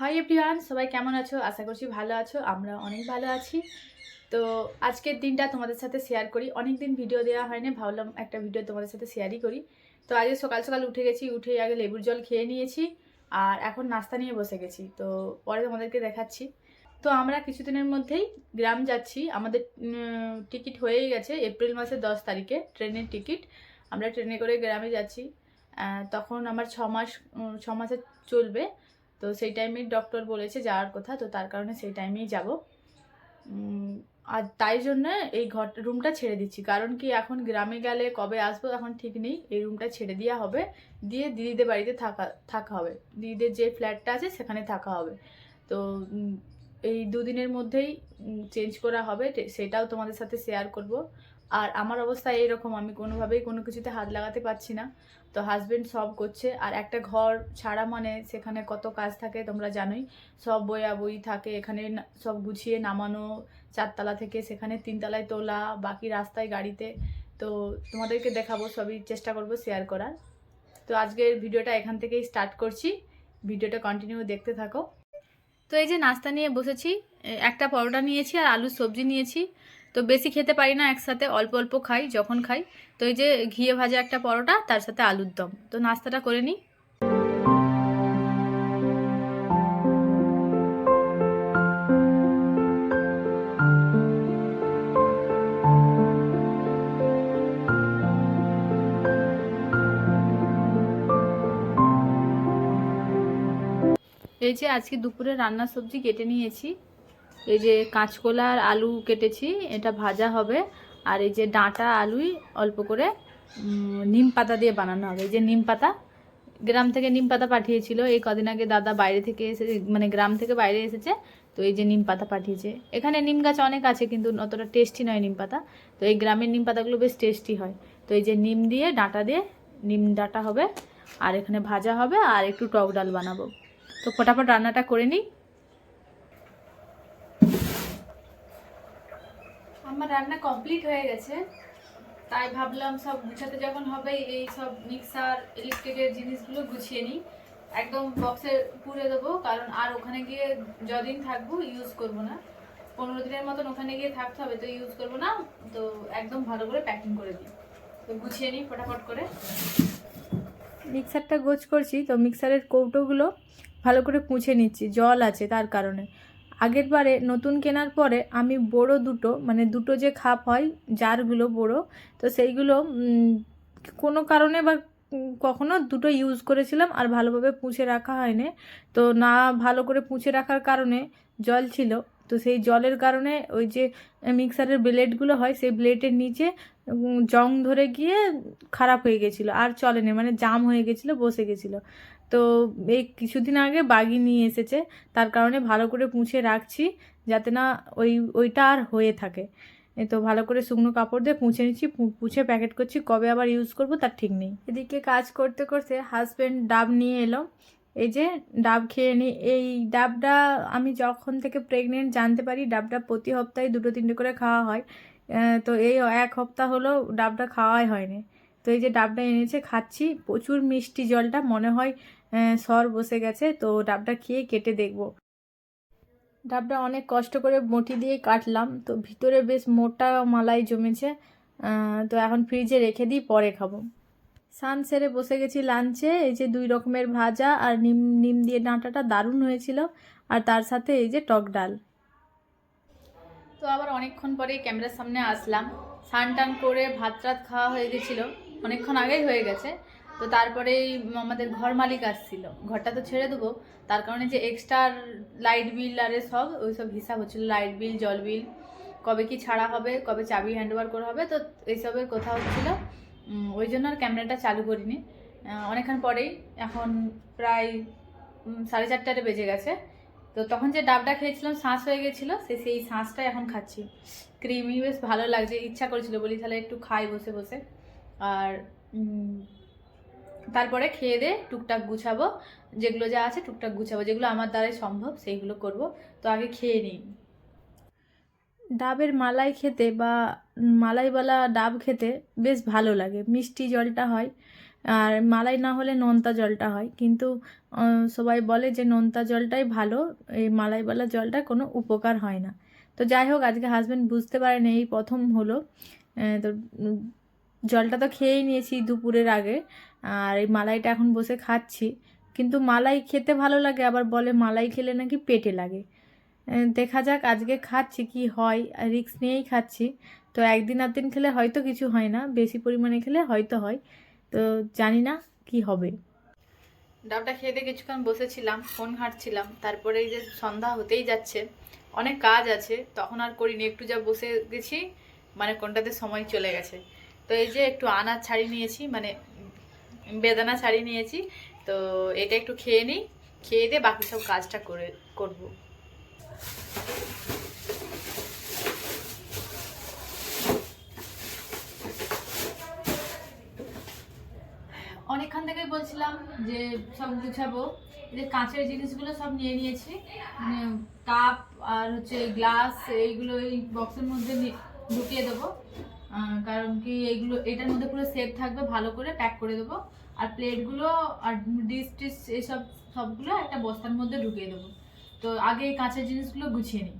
Hi everyone সবাই কেমন আছো? আশা করছি ভালো আছো। আমরা অনেক ভালো আছি। তো আজকের দিনটা তোমাদের সাথে শেয়ার করি। অনেক দিন ভিডিও দেওয়া হয়নি। ভাবলাম একটা ভিডিও তোমাদের সাথে শেয়ারই করি। তো আজকে সকাল সকাল উঠে গেছি। উঠে আগে লেবুর জল খেয়ে নিয়েছি আর এখন নাস্তা নিয়ে বসে গেছি। তো পরে তোমাদেরকে দেখাচ্ছি। তো আমরা কিছুদিনের মধ্যেই গ্রাম যাচ্ছি। আমাদের টিকিট হয়েই গেছে এপ্রিল মাসের দশ তারিখে ট্রেনের টিকিট আমরা ট্রেনে করে গ্রামে যাচ্ছি। তখন আমার ছ মাস ছ মাসে চলবে। তো সেই টাইমে ডক্টর বলেছে যাওয়ার কথা, তো তার কারণে সেই টাইমেই যাব। আর তাই জন্য এই ঘর রুমটা ছেড়ে দিচ্ছি। কারণ কি এখন গ্রামে গেলে কবে আসব এখন ঠিক নেই। এই রুমটা ছেড়ে দেওয়া হবে। দিয়ে দিদিদের বাড়িতে থাকা থাকা হবে। দিদিদের যে ফ্ল্যাটটা আছে সেখানে থাকা হবে। তো এই দুদিনের মধ্যেই চেঞ্জ করা হবে। সেটাও তোমাদের সাথে শেয়ার করব। আর আমার অবস্থা এইরকম, আমি কোনোভাবেই কোনো কিছুতে হাত লাগাতে পারছি না। তো হাজবেন্ড সব করছে। আর একটা ঘর ছাড়া মানে সেখানে কত কাজ থাকে তোমরা জানোই। সব বইয়া বই থাকে, এখানে সব গুছিয়ে নামানো, চারতলা থেকে সেখানে তিনতলায় তোলা, বাকি রাস্তায় গাড়িতে। তো তোমাদেরকে দেখাবো, সবই চেষ্টা করব শেয়ার করার। তো আজকের ভিডিওটা এখান থেকেই স্টার্ট করছি। ভিডিওটা কন্টিনিউ দেখতে থাকো। তো এই যে নাস্তা নিয়ে বসেছি একটা পরোটা নিয়েছি আর আলুর সবজি নিয়েছি। তো বেশি খেতে পারি না, একসাথে অল্প অল্প খাই, যখন খাই। তো এই যে ঘিয়ে ভাজা একটা পরোটা, তার সাথে আলুর দম। তো নাস্তাটা করে নিই। এই যে আজকে দুপুরে রান্নার সবজি কেটে নিয়েছি। এই যে কাঁচকলা আর আলু কেটেছি, এটা ভাজা হবে। আর এই যে ডাঁটা আলুই অল্প করে নিম পাতা দিয়ে বানানো হবে। এই যে নিম পাতা, গ্রাম থেকে নিম পাতা পাঠিয়েছিল। এই কদিন আগে দাদা বাইরে থেকে এসে মানে গ্রাম থেকে বাইরে এসেছে, তো এই যে নিম পাতা পাঠিয়েছে। এখানে নিম গাছ অনেক আছে, কিন্তু অতটা টেস্টি নয় নিম পাতা। তো এই গ্রামের নিম পাতাগুলো বেশ টেস্টি হয়। তো এই যে নিম দিয়ে, ডাঁটা দিয়ে, নিম ডাঁটা হবে, আর এখানে ভাজা হবে, আর একটু টক ডাল বানাবো। তো ফটাফট রান্নাটা করে নিই। আমার রান্না কমপ্লিট হয়ে গেছে। তাই ভাবলাম সব গুছাতে যখন হবে, এই সব মিক্সার ইলেকট্রিকের জিনিসগুলো গুছিয়ে নিই। একদম বক্সে পুরে দেবো, কারণ আর ওখানে গিয়ে যদিন থাকব ইউজ করব না। পনেরো দিনের মতন ওখানে গিয়ে থাকতে হবে, তো ইউজ করব না, তো একদম ভালো করে প্যাকিং করে দিই। তো গুছিয়ে নিই ফটাফট করে। মিক্সারটা গোছ করছি, তো মিক্সারের কৌটোগুলো ভালো করে পুঁছে নিচ্ছি, জল আছে তার কারণে। আগের বারে নতুন কেনার পরে আমি বড় দুটো মানে দুটো যে খাপ হয়, জারগুলো বড়, তো সেইগুলো কোনো কারণে বা কখনো দুটো ইউজ করেছিলাম আর ভালোভাবে পুঁছে রাখা হয়নি। তো না ভালো করে পুঁছে রাখার কারণে জল ছিল, তো সেই জলের কারণে ওই যে মিক্সারের ব্লেডগুলো হয়, সেই ব্লেডের নিচে জং ধরে গিয়ে খারাপ হয়ে গেছিল, আর চলেনি মানে জাম হয়ে গেছিল, বসে গেছিল। তো এই কিছুদিন আগে বাগি নিয়ে এসেছে। তার কারণে ভালো করে পুঁছে রাখছি যাতে না ওই, ওইটা আর হয়ে থাকে। তো ভালো করে শুকনো কাপড় দিয়ে পুঁছে নিচ্ছি পুঁছে প্যাকেট করছি, কবে আবার ইউজ করব তার ঠিক নেই। এদিকে কাজ করতে করতে হাজব্যান্ড ডাব নিয়ে এলো। এই যে ডাব খেয়ে নিই এই ডাবটা আমি যখন থেকে প্রেগনেন্ট জানতে পারি ডাবটা প্রতি সপ্তাহে দুটো তিনটে করে খাওয়া হয়। তো এই এক সপ্তাহ হলো ডাবটা খাওয়াই হয়নি। তো এই যে ডাবটা এনেছে, খাচ্ছি। প্রচুর মিষ্টি জলটা, মনে হয় সর বসে গেছে। তো ডাবটা খেয়ে কেটে দেখব। ডাবটা অনেক কষ্ট করে বটি দিয়ে কাটলাম। তো ভিতরে বেশ মোটা মালাই জমেছে। তো এখন ফ্রিজে রেখে দিই, পরে খাব। সান সেরে বসে গেছি লাঞ্চে। এই যে দুই রকমের ভাজা আর নিম নিম দিয়ে ডাঁটাটা দারুণ হয়েছিল। আর তার সাথে এই যে টক ডাল। তো আবার অনেকক্ষণ পরে ক্যামেরার সামনে আসলাম। স্নান টান করে ভাত টাত খাওয়া হয়ে গেছিল। অনেকক্ষণ আগেই হয়ে গেছে। তো তারপরে আমাদের ঘর মালিক আসছিল। ঘরটা তো ছেড়ে দেবো। তার কারণে যে এক্সট্রা লাইট বিল আর সব, ওই সব হিসাব হচ্ছিল। লাইট বিল জল বিল কবে কি ছাড়া হবে, কবে চাবি হ্যান্ড ওভার করা হবে, তো এইসবের কথা হচ্ছিল। ওই জন্য আর ক্যামেরাটা চালু করিনি। অনেকক্ষণ পরেই এখন প্রায় সাড়ে চারটারে বেজে গেছে। তো তখন যে ডাবটা খেয়েছিলাম শ্বাস হয়ে গেছিল, সে সেই শ্বাসটা এখন খাচ্ছি। ক্রিমি বেশ ভালো লাগছে, ইচ্ছা করেছিল বলি তাহলে একটু খাই বসে বসে। আর তারপরে খেয়ে দিয়ে টুকটাক গুছাবো। যেগুলো যা আছে টুকটাক গুছাবো। যেগুলো আমার দ্বারাই সম্ভব, সেইগুলো করব। তো আগে খেয়ে নিই। ডাবের মালাই খেতে বা মালাইওয়ালা ডাব খেতে বেশ ভালো লাগে। মিষ্টি জলটা হয়। আর মালাই না হলে নোনতা জলটা হয়। কিন্তু সবাই বলে যে নোনতা জলটাই ভালো। এই মালাইওয়ালা জলটা কোনো উপকার হয় না। তো যাই হোক, আজকে হাজব্যান্ড বুঝতে পারেনি, এই প্রথম হলো। তো জলটা তো খেয়েই নিয়েছি দুপুরের আগে। আর এই মালাইটা এখন বসে খাচ্ছি। কিন্তু মালাই খেতে ভালো লাগে, আবার বলে মালাই খেলে নাকি পেটে লাগে। দেখা যাক আজকে খাচ্ছি কি হয়, রিস্ক নিয়েই খাচ্ছি। তো একদিন দিন খেলে হয়তো কিছু হয় না, বেশি পরিমাণে খেলে হয়তো হয়। তো জানি না কি হবে। ডাবটা খেয়ে দিয়ে কিছুক্ষণ বসেছিলাম, ফোন ঘাঁটছিলাম। তারপরে এই যে সন্ধ্যা হতেই যাচ্ছে, অনেক কাজ আছে, তখন আর করিনি। একটু যা বসে গেছি মানে কোনটাতে সময় চলে গেছে। তো এই যে একটু আনাজ ছাড়িয়ে নিয়েছি মানে বেদানা ছাড়িয়ে নিয়েছি, তো এটা একটু খেয়ে নিই, খেয়ে দিয়ে বাকি সব কাজটা করে, করব। অনেকক্ষণ থেকে বলছিলাম যে সব গুছাবো যে কাঁচের জিনিসগুলো সব নিয়ে নিয়েছি মানে কাপ আর হচ্ছে গ্লাস এইগুলো এই বক্সের মধ্যে ঢুকিয়ে দেবো। কারণ কি এইগুলো এটার মধ্যে পুরো সেফ থাকবে, ভালো করে প্যাক করে দেবো। আর প্লেটগুলো আর ডিস টিস এসব সবগুলো একটা বস্তার মধ্যে ঢুকিয়ে দেবো। তো আগে এই কাঁচের জিনিসগুলো গুছিয়ে নিই।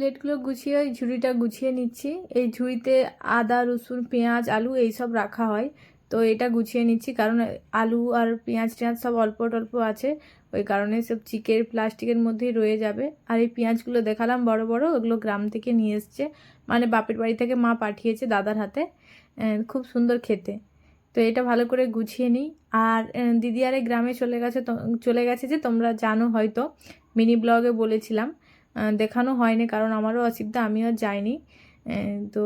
প্লেটগুলো গুছিয়ে ওই ঝুড়িটা গুছিয়ে নিচ্ছি। এই ঝুড়িতে আদা রসুন পেঁয়াজ আলু এইসব রাখা হয়। তো এটা গুছিয়ে নিচ্ছি কারণ আলু আর পেঁয়াজ টেঁয়াজ সব অল্প অল্প আছে। ওই কারণে সব চিকের প্লাস্টিকের মধ্যেই রয়ে যাবে। আর এই পেঁয়াজগুলো দেখালাম বড় বড় ওগুলো গ্রাম থেকে নিয়ে এসছে। মানে বাপের বাড়ি থেকে মা পাঠিয়েছে দাদার হাতে। খুব সুন্দর খেতে। তো এটা ভালো করে গুছিয়ে নিই। আর আহ, দিদি আরে গ্রামে চলে গেছে চলে গেছে যে তোমরা জানো হয়তো। মিনি ব্লগে বলেছিলাম। দেখানো হয়নি, কারণ আমারও অসুবিধা আমিও যাইনি। তো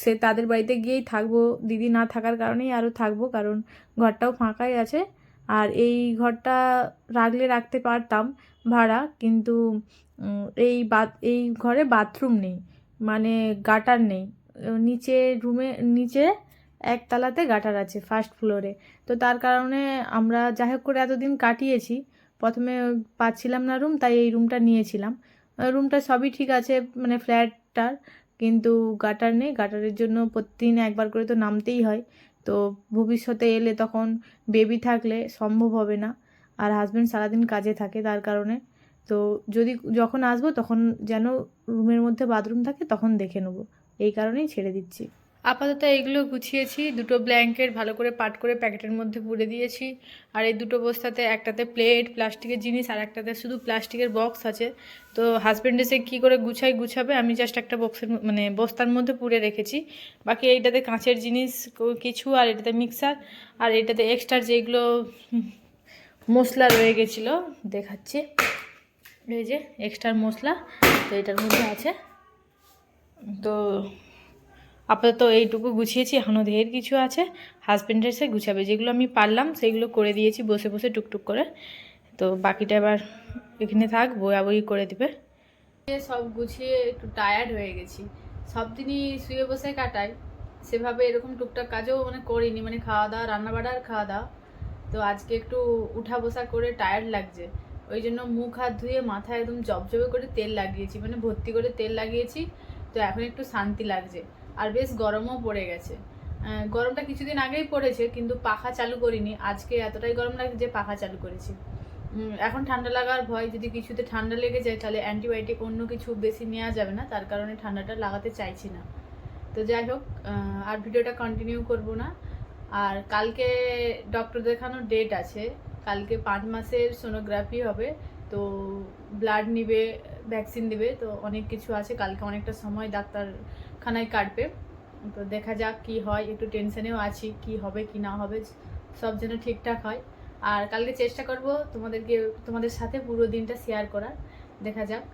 সে তাদের বাড়িতে গিয়েই থাকব, দিদি না থাকার কারণেই আরও থাকব, কারণ ঘরটাও ফাঁকাই আছে। আর এই ঘরটা রাখলে রাখতে পারতাম ভাড়া, কিন্তু এই বাথ এই ঘরে বাথরুম নেই মানে গাটার নেই। নিচে রুমে, নিচে একতলাতে গাটার আছে, ফার্স্ট ফ্লোরে। তো তার কারণে আমরা যাই হোক করে এতদিন কাটিয়েছি। প্রথমে পাচ্ছিলাম না রুম, তাই এই রুমটা নিয়েছিলাম। রুমটা সবই ঠিক আছে মানে ফ্ল্যাটটার কিন্তু গাটার নেই। গাটারের জন্য প্রতিদিন একবার করে তো নামতেই হয়। তো ভবিষ্যতে এলে তখন বেবি থাকলে সম্ভব হবে না। আর হাজব্যান্ড সারাদিন কাজে থাকে তার কারণে। তো যদি যখন আসব, তখন যেন রুমের মধ্যে বাথরুম থাকে, তখন দেখে নেব। এই কারণেই ছেড়ে দিচ্ছি। আপাতত এগুলো গুছিয়েছি। দুটো ব্ল্যাঙ্কেট ভালো করে পাট করে প্যাকেটের মধ্যে পুরে দিয়েছি। আর এই দুটো বস্তাতে একটাতে প্লেট প্লাস্টিকের জিনিস, আর একটাতে শুধু প্লাস্টিকের বক্স আছে। তো হাজব্যান্ড এসে কী করে গুছাই গুছাবে? আমি জাস্ট একটা বক্সের মানে বস্তার মধ্যে পুরে রেখেছি। বাকি এইটাতে কাঁচের জিনিস কিছু, আর এটাতে মিক্সার আর এটাতে এক্সট্রা যেগুলো মশলা রয়ে গেছিল, দেখাচ্ছি। এই যে এক্সট্রা মশলা তো এটার মধ্যে আছে। তো আপাতত এইটুকু গুছিয়েছি এখনও ঢের কিছু আছে। হাজব্যান্ডের সে গুছাবে, যেগুলো আমি পারলাম সেগুলো করে দিয়েছি বসে বসে টুকটুক করে। তো বাকিটা এবার এখানে থাক বয়া বই করে দিবে। সব গুছিয়ে একটু টায়ার্ড হয়ে গেছি। সব দিনই শুয়ে বসে কাটাই। সেভাবে এরকম টুকটাক কাজও মানে করিনি মানে খাওয়া দাওয়া রান্না বাড়া খাওয়া দাওয়া। তো আজকে একটু উঠা বসা করে টায়ার্ড লাগছে। ওই জন্য মুখ হাত ধুয়ে মাথায় একদম জবজবে করে তেল লাগিয়েছি মানে ভর্তি করে তেল লাগিয়েছি। তো এখন একটু শান্তি লাগছে। আর বেশ গরমও পড়ে গেছে। গরমটা কিছুদিন আগেই পড়েছে, কিন্তু পাখা চালু করিনি। আজকে এতটাই গরম লাগে যে পাখা চালু করেছি। এখন ঠান্ডা লাগার ভয়, যদি কিছুতে ঠান্ডা লেগে যায়, তাহলে অ্যান্টিবায়োটিক অন্য কিছু বেশি নেওয়া যাবে না। তার কারণে ঠান্ডাটা লাগাতে চাইছি না। তো যাই হোক আর ভিডিওটা কন্টিনিউ করব না। আর কালকে ডক্টর দেখানোর ডেট আছে। কালকে পাঁচ মাসের সোনোগ্রাফি হবে। তো ব্লাড নিবে ভ্যাকসিন দিবে। তো অনেক কিছু আছে। কালকে অনেকটা সময় ডাক্তারখানায় কাটবে। তো দেখা যাক কি হয়, একটু টেনশনেও আছি কি হবে, কি না হবে, সব যেন ঠিকঠাক হয়। আর কালকে চেষ্টা করব তোমাদেরকে, তোমাদের সাথে পুরো দিনটা শেয়ার করার। দেখা যাক।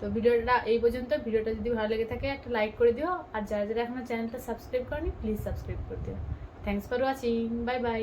তো ভিডিওটা এই পর্যন্ত। ভিডিওটা যদি ভালো লেগে থাকে, একটা লাইক করে দিও। আর যারা যারা এখনও চ্যানেলটা সাবস্ক্রাইব করনি প্লিজ সাবস্ক্রাইব করে দিও। Thanks for watching bye bye